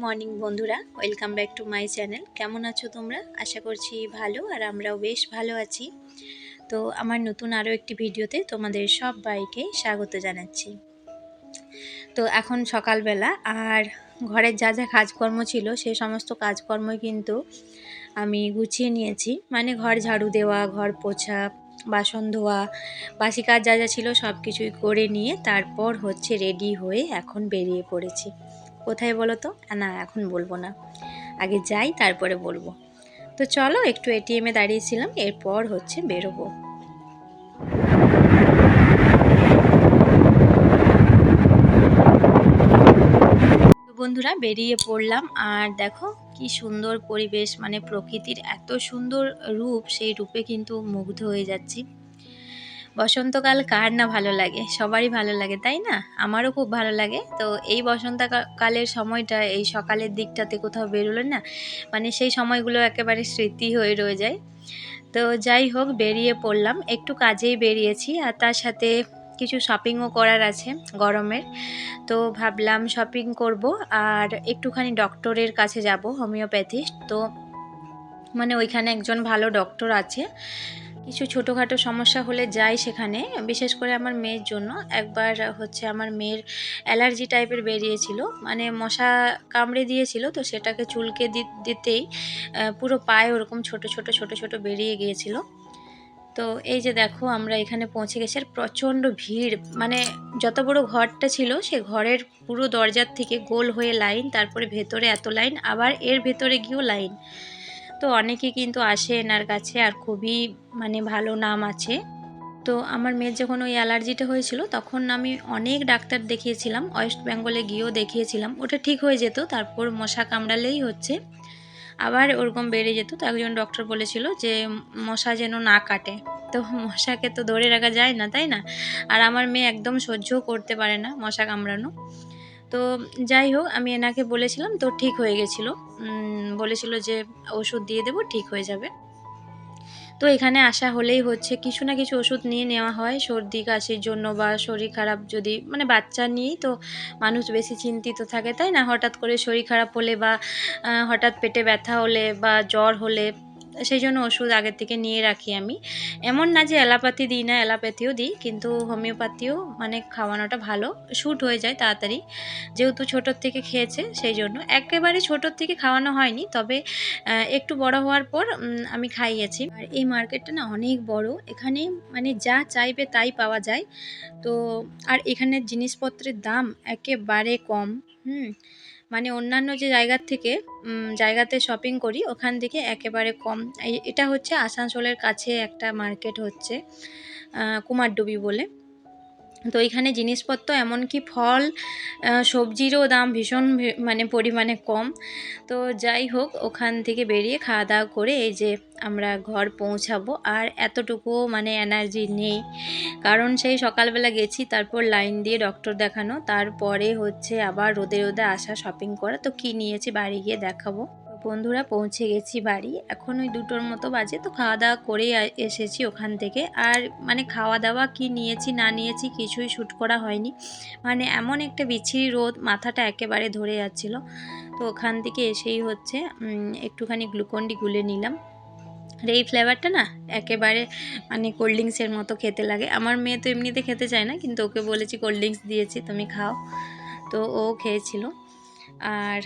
Morning বন্ধুরা, welcome back to my channel. কেমন আছো তোমরা? আশা করছি ভালো আর আমরাও বেশ ভালো আছি। তো আমার নতুন আরও একটি ভিডিওতে তোমাদের সব বাইকে স্বাগত জানাচ্ছি। তো এখন সকালবেলা আর ঘরের যা যা কাজকর্ম ছিল সে সমস্ত কাজকর্মই কিন্তু আমি গুছিয়ে নিয়েছি। মানে ঘর ঝাড়ু দেওয়া, ঘর পোছা, বাসন ধোয়া, বাসি কাজ যা যা ছিল সব কিছুই করে নিয়ে তারপর হচ্ছে রেডি হয়ে এখন বেরিয়ে পড়েছি। কোথায় বলো তো? না, এখন বলব না। আগে যাই, তারপরে বলব। তো চলো, একটু এটিএমে দাঁড়িয়েছিলাম, এরপর হচ্ছে বেরোবো। বন্ধুরা, বেরিয়ে পড়লাম, আর দেখো কি সুন্দর পরিবেশ মানে প্রকৃতির এত সুন্দর রূপ, সেই রূপে কিন্তু মুগ্ধ হয়ে যাচ্ছি। বসন্তকাল কার না ভালো লাগে? সবারই ভালো লাগে, তাই না? আমারও খুব ভালো লাগে। তো এই বসন্তকালের সময়টা, এই সকালের দিকটাতে কোথাও বেরোলে না মানে সেই সময়গুলো একেবারে স্মৃতি হয়ে রয়ে যায়। তো যাই হোক, বেরিয়ে পড়লাম। একটু কাজেই বেরিয়েছি আর তার সাথে কিছু শপিংও করার আছে গরমের। তো ভাবলাম শপিং করব আর একটুখানি ডক্টরের কাছে যাব হোমিওপ্যাথিস্ট তো মানে ওইখানে একজন ভালো ডক্টর আছে। কিছু ছোটোখাটো সমস্যা হলে যাই সেখানে। বিশেষ করে আমার মেয়ের জন্য। একবার হচ্ছে আমার মেয়ের অ্যালার্জি টাইপের বেরিয়েছিল। মানে মশা কামড়ে দিয়েছিল তো সেটাকে চুলকে দিতেই পুরো পায়ে ওরকম ছোট ছোট ছোট ছোট বেরিয়ে গিয়েছিল। তো এই যে দেখো, আমরা এখানে পৌঁছে গেছি। আর প্রচণ্ড ভিড়। মানে যত বড় ঘরটা ছিল, সে ঘরের পুরো দরজার থেকে গোল হয়ে লাইন, তারপরে ভেতরে এত লাইন, আবার এর ভেতরে গিয়েও লাইন। তো অনেকে কিন্তু আসে এনার কাছে আর খুবই মানে ভালো নাম আছে। তো আমার মেয়ের যখন ওই অ্যালার্জিটা হয়েছিল তখন আমি অনেক ডাক্তার দেখিয়েছিলাম, ওয়েস্ট বেঙ্গলে গিয়েও দেখিয়েছিলাম। ওটা ঠিক হয়ে যেত, তারপর মশা কামড়ালেই হচ্ছে। আবার ওরকম বেড়ে যেত, তো একজন ডক্টর বলেছিল যে মশা যেন না কাটে। তো মশাকে তো ধরে রাখা যায় না, তাই না? আর আমার মেয়ে একদম সহ্যও করতে পারে না মশা কামড়ানো। তো যাই হোক, আমি এনাকে বলেছিলাম, তো ঠিক হয়ে গেছিল। বলেছিল যে ওষুধ দিয়ে দেবো, ঠিক হয়ে যাবে। তো এখানে আসা হলেই হচ্ছে, কিছু না কিছু ওষুধ নিয়ে নেওয়া হয়। সর্দি, কাশির জন্য বা শরীর খারাপ যদি মানে বাচ্চা নিয়েই তো মানুষ বেশি চিন্তিত থাকে, তাই না? হঠাৎ করে শরীর খারাপ হলে বা হঠাৎ পেটে ব্যথা হলে বা জ্বর হলে সেই জন্য ওষুধ আগের থেকে নিয়ে রাখি আমি। এমন না যে অ্যালাপাতি দিই না অ্যালাপ্যাথিও দিই, কিন্তু হোমিওপ্যাথিও মানে খাওয়ানোটা ভালো। শ্যুট হয়ে যায় তাড়াতাড়ি। যেহেতু ছোটোর থেকে খেয়েছে সেই জন্য একেবারে ছোটোর থেকে খাওয়ানো হয়নি, তবে একটু বড় হওয়ার পর আমি খাইয়েছি। আর এই মার্কেটটা না অনেক বড়। এখানে মানে যা চাইবে তাই পাওয়া যায়। তো, আর এখানের জিনিসপত্রের দাম একেবারে কম। হুম। মানে অন্যান্য যে জায়গার থেকে জায়গাতে শপিং করি, ওখান থেকে একেবারে কম। এটা হচ্ছে আসানসোলের কাছে একটা মার্কেট হচ্ছে কুমারডুবি বলে। তো এখানে জিনিসপত্র এমনকি ফল সবজিরও দাম ভীষণ মানে পরিমাণে কম। তো যাই হোক, ওখান থেকে বেরিয়ে খাওয়া দাওয়া করে এই যে আমরা ঘর পৌঁছাবো। আর এতটুকুও মানে এনার্জি নেই। কারণ সেই সকালবেলা গেছি, তারপর লাইন দিয়ে ডক্টর দেখানো। তারপরে হচ্ছে আবার রোদে রোদে আসা শপিং করা। তো কী নিয়েছি, বাড়ি গিয়ে দেখাবো। বন্ধুরা পৌঁছে গেছি বাড়ি। এখন ওই দুটোর মতো বাজে, তো খাওয়া দাওয়া করেই এসেছি ওখান থেকে। আর মানে খাওয়া দাওয়া কি নিয়েছি, না নিয়েছি কিছুই শ্যুট করা হয়নি। মানে এমন একটা বিচ্ছিরি রোদ, মাথাটা একেবারে ধরে যাচ্ছিল। তো ওখান থেকে এসেই হচ্ছে একটুখানি গ্লুকন্ডি গুলে নিলাম। আর এই ফ্লেভারটা না একেবারে মানে কোল্ড ড্রিঙ্কসের মতো খেতে লাগে। আমার মেয়ে তো এমনিতে খেতে চায় না, কিন্তু ওকে বলেছি কোল্ড ড্রিঙ্কস দিয়েছি, তুমি খাও। তো ও খেয়েছিল। আর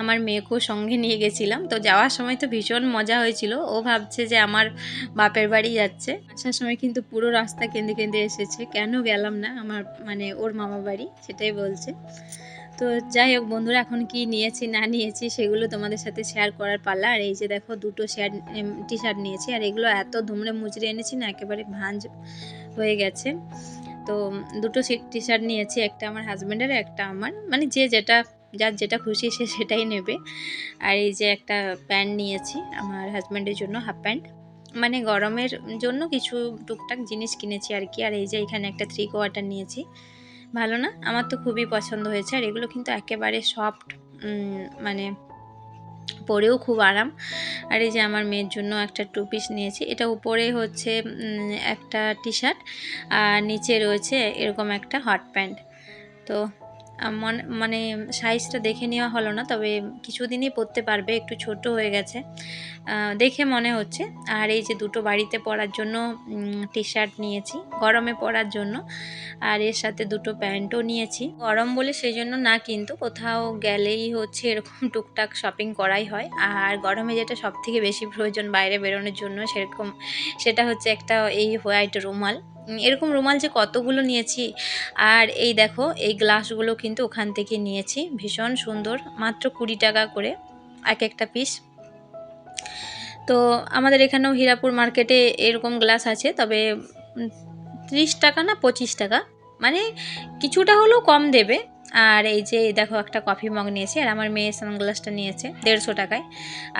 আমার মেয়েকেও সঙ্গে নিয়ে গেছিলাম। তো যাওয়ার সময় তো ভীষণ মজা হয়েছিল। ও ভাবছে যে আমার বাপের বাড়ি যাচ্ছে। আসার সময় কিন্তু পুরো রাস্তা কেঁদে কেঁদে এসেছে। কেন গেলাম না আমার মানে ওর মামা বাড়ি, সেটাই বলছে। তো যাই হোক বন্ধুরা, এখন কি নিয়েছি, না নিয়েছি, সেগুলো তোমাদের সাথে শেয়ার করার পাল্লা আর এই যে দেখো, দুটো শেয়ার টি শার্ট নিয়েছি। আর এগুলো এত ধুমড়ে মুচড়ে এনেছি না, একেবারে ভাঁজ হয়ে গেছে। তো, দুটো টি শার্ট নিয়েছি, একটা আমার হাজব্যান্ডের একটা আমার। মানে যে যেটা যার যেটা খুশি সে সেটাই নেবে। আর এই যে একটা প্যান্ট নিয়েছি আমার হাজব্যান্ডের জন্য, হাফ প্যান্ট। মানে গরমের জন্য কিছু টুকটাক জিনিস কিনেছি আর কি। আর এই যে এখানে একটা থ্রি কোয়ার্টার নিয়েছি। ভালো না? আমার তো খুবই পছন্দ হয়েছে। আর এগুলো কিন্তু একেবারে সফট মানে পরেও খুব আরাম। আর এই যে আমার মেয়ের জন্য একটা টু পিস নিয়েছি। এটা উপরে হচ্ছে একটা টি শার্ট আর নিচে রয়েছে এরকম একটা হট প্যান্ট তো মন- সাইজটা দেখে নেওয়া হলো না, তবে কিছুদিনই পরতে পারবে, একটু ছোট হয়ে গেছে। দেখে মনে হচ্ছে। আর এই যে দুটো বাড়িতে পরার জন্য টি শার্ট নিয়েছি, গরমে পরার জন্য, আর এর সাথে দুটো প্যান্টও নিয়েছি। গরম বলে সেই জন্য না, কিন্তু কোথাও গেলেই হচ্ছে এরকম টুকটাক শপিং করাই হয়। আর গরমে যেটা সব থেকে বেশি প্রয়োজন বাইরে বেরোনোর জন্য, সেরকম সেটা হচ্ছে একটা এই হোয়াইট রুমাল। এরকম রুমাল যে কতগুলো নিয়েছি, আর এই দেখো, এই গ্লাসগুলো কিন্তু ওখান থেকে নিয়েছি, ভীষণ সুন্দর, মাত্র কুড়ি টাকা করে এক একটা পিস তো আমাদের এখানেও হীরাপুর মার্কেটে এরকম গ্লাস আছে, তবে ত্রিশ টাকা না পঁচিশ টাকা মানে কিছুটা হলেও কম দেবে। আর এই যে দেখো একটা কফি মগ নিয়েছে, আর আমার মেয়ে সানগ্লাসটা নিয়েছে, দেড়শো টাকায়।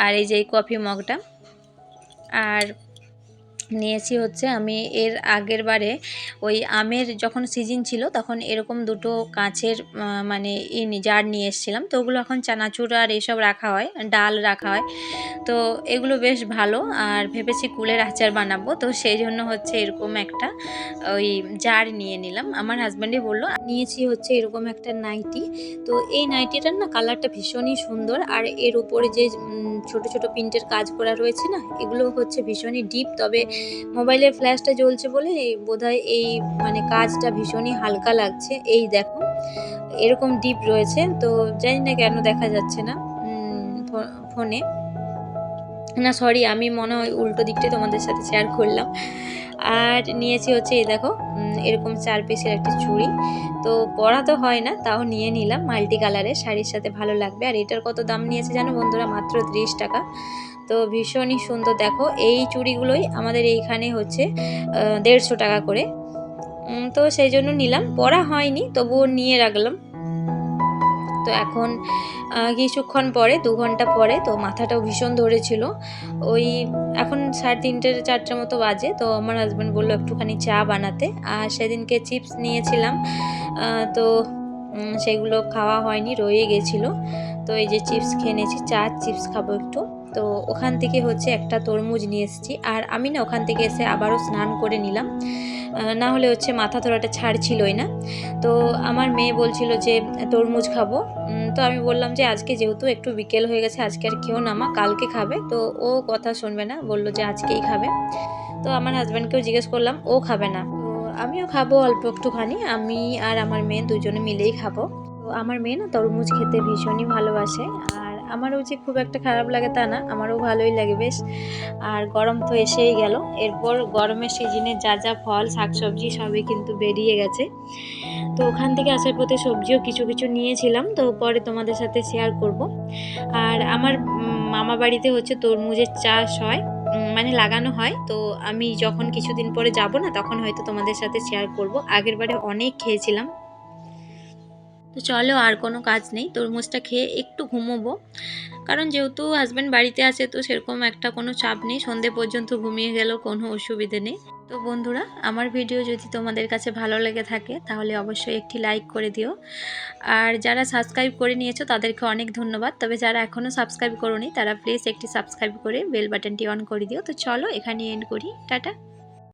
আর এই যে এই কফি মগটা, আর নিয়েছি হচ্ছে আমি এর আগের বারে ওই আমের যখন সিজন ছিল তখন এরকম দুটো কাঁচের মানে ই জার নিয়ে এসেছিলাম। তো ওগুলো এখন চানাচুর আর এসব রাখা হয়, ডাল রাখা হয়। তো এগুলো বেশ ভালো আর ভেবেছি কুলের আচার বানাবো। তো সেই জন্য হচ্ছে এরকম একটা ওই জার নিয়ে নিলাম। আমার হাজব্যান্ডই বলল, নিয়েছি হচ্ছে এরকম একটা নাইটি। তো এই নাইটিটার না কালারটা ভীষণই সুন্দর আর এর উপরে যে ছোট ছোট প্রিন্টের কাজ করা রয়েছে না, এগুলো হচ্ছে ভীষণই ডিপ। তবে মোবাইলের ফ্ল্যাশটা জ্বলছে বলে বোধহয় এই মানে কাজটা ভীষণই হালকা লাগছে। এই দেখো, এরকম ডিপ রয়েছে, তো জানি না কেন দেখা যাচ্ছে না ফোনে। না সরি আমি মনে হয় উল্টো দিকটাই তোমাদের সাথে শেয়ার করলাম। আর নিয়েছি হচ্ছে, এই দেখো এরকম চার পিসের একটা চুড়ি। তো পরা তো হয় না, তাও নিয়ে নিলাম মাল্টি কালারের শাড়ির সাথে ভালো লাগবে। আর এটার কত দাম নিয়েছে জানো বন্ধুরা? মাত্র ত্রিশ টাকা। তো ভীষণই সুন্দর, দেখো, এই চুড়িগুলোই আমাদের এইখানে হচ্ছে দেড়শো টাকা করে। তো সেই জন্য নিলাম। পরা হয়নি, তবুও নিয়ে রাখলাম। তো এখন কিছুক্ষণ পরে, দু ঘণ্টা পরে, তো মাথাটাও ভীষণ ধরেছিল। ওই এখন সাড়ে তিনটে, চারটার মতো বাজে, তো আমার হাজব্যান্ড বলল একটুখানি চা বানাতে। আর সেদিনকে চিপস নিয়েছিলাম তো সেগুলো খাওয়া হয়নি, রয়ে গেছিল। তো এই যে চিপস খেয়ে নিয়েছি, চা চিপস খাব একটু। তো ওখান থেকে হচ্ছে একটা তরমুজ নিয়ে এসেছি। আর আমি না ওখান থেকে এসে আবারও স্নান করে নিলাম। না হলে হচ্ছে মাথা ধরাটা ছাড়ছিলই না। তো আমার মেয়ে বলছিল যে, তরমুজ খাব। তো আমি বললাম যে, আজকে যেহেতু একটু বিকেল হয়ে গেছে, আজকে আর কেউ না, মা কালকে খাবে। তো ও কথা শুনবে না, বলল যে, আজকেই খাবে। তো আমার হাজব্যান্ডকেও জিজ্ঞেস করলাম, ও খাবে না? আমিও খাব অল্প একটুখানি, আমি আর আমার মেয়ে দুজনে মিলেই খাব। তো আমার মেয়ে না তরমুজ খেতে ভীষণই ভালোবাসে। আর আমারও যে খুব একটা খারাপ লাগে তা না, আমারও ভালোই লাগে বেশ। আর গরম তো এসেই গেল। এরপর গরমের সিজনে যা যা ফল, শাকসবজি সবই কিন্তু বেরিয়ে গেছে। তো ওখান থেকে আসার পথে সবজিও কিছু কিছু নিয়েছিলাম, তো পরে তোমাদের সাথে শেয়ার করব। আর আমার মামা বাড়িতে হচ্ছে তরমুজের চাষ হয় মানে লাগানো হয়। তো আমি যখন কিছুদিন পরে যাব না, তখন হয়তো তোমাদের সাথে শেয়ার করব। আগের বারে অনেক খেয়েছিলাম। তো চলো আর কোনো কাজ নেই, তরমুজটা খেয়ে একটু ঘুমোবো। কারণ যেহেতু হাজব্যান্ড বাড়িতে আছে, তো সেরকম একটা কোনো চাপ নেই, সন্ধে পর্যন্ত ঘুমিয়ে গেলেও কোনো অসুবিধে নেই। তো বন্ধুরা, আমার ভিডিও যদি তোমাদের কাছে ভালো লেগে থাকে, তাহলে অবশ্যই একটি লাইক করে দিও। আর যারা সাবস্ক্রাইব করে নিয়েছো, তাদেরকে অনেক ধন্যবাদ। তবে যারা এখনও সাবস্ক্রাইব করোনি, তারা প্লিজ একটি সাবস্ক্রাইব করে বেল বাটনটি অন করে দিও। তো চলো এখানে এন্ড করি। টাটা।